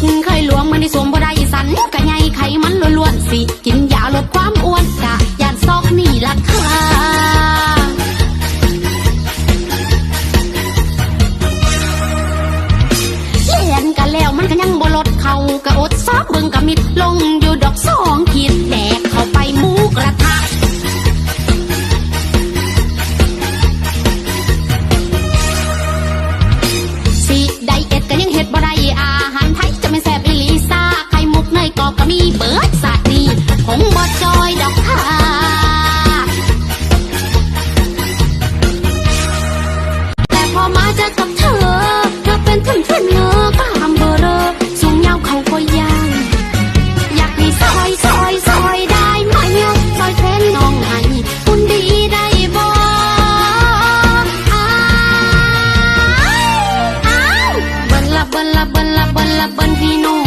สุดไขหลวงมันได้สวมบ là bần vì nụ